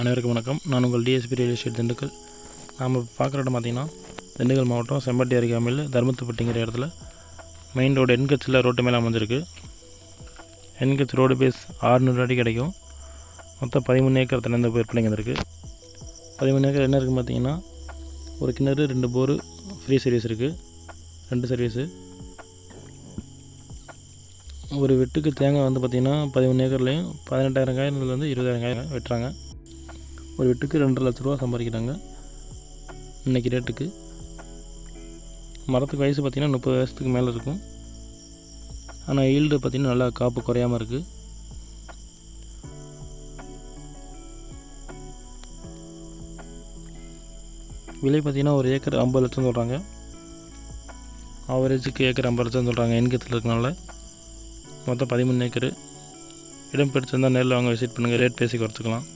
அனைவருக்கும் வணக்கம். நான் உங்கள் டிஎஸ்பி ரியல் எஸ்டேட் திண்டுக்கல். நாம் பார்க்குற இடம் பார்த்திங்கன்னா திண்டுக்கல் மாவட்டம் செம்பட்டி அருகாமையில் தர்மத்துப்பட்டிங்கிற இடத்துல மெயின் ரோடு என்கச்சில் ரோட்டு மேலே அமைஞ்சிருக்கு. என்கச் ரோடு பேஸ் ஆறுநூறு அடி கிடைக்கும். மொத்தம் பதிமூணு ஏக்கர் திறந்த விற்பனைங்க இருக்குது பதிமூணு ஏக்கர் என்ன இருக்குன்னு பார்த்தீங்கன்னா ஒரு கிணறு ரெண்டு போரு ஃப்ரீ சர்வீஸ் இருக்குது ரெண்டு சர்வீஸு ஒரு வெட்டுக்கு தேங்காய் வந்து பார்த்திங்கன்னா பதிமூணு ஏக்கர்லேயும் பதினெட்டாயிரம் காயிலேருந்து இருபதாயிரம் காய் வெட்டுறாங்க. ஒரு வெட்டுக்கு ரெண்டரை லட்ச ரூபா சம்பாதிக்கிறாங்க. இன்றைக்கி ரேட்டுக்கு மரத்துக்கு வயசு பார்த்திங்கன்னா முப்பது வயசுக்கு மேலே இருக்கும். ஆனால் ஈல்டு பார்த்திங்கன்னா நல்லா காப்பு குறையாமல் இருக்குது விலை பார்த்திங்கன்னா ஒரு ஏக்கர் ஐம்பது லட்சம் சொல்கிறாங்க ஆவரேஜுக்கு ஏக்கர் ஐம்பது லட்சம் சொல்கிறாங்க எண்கத்தில் இருக்கனால. மொத்தம் பதிமூணு ஏக்கரு. இடம் பிடிச்சிருந்தால் நேரில் வாங்க விசிட் பண்ணுங்கள் ரேட் பேசி குறைச்சிக்கலாம்.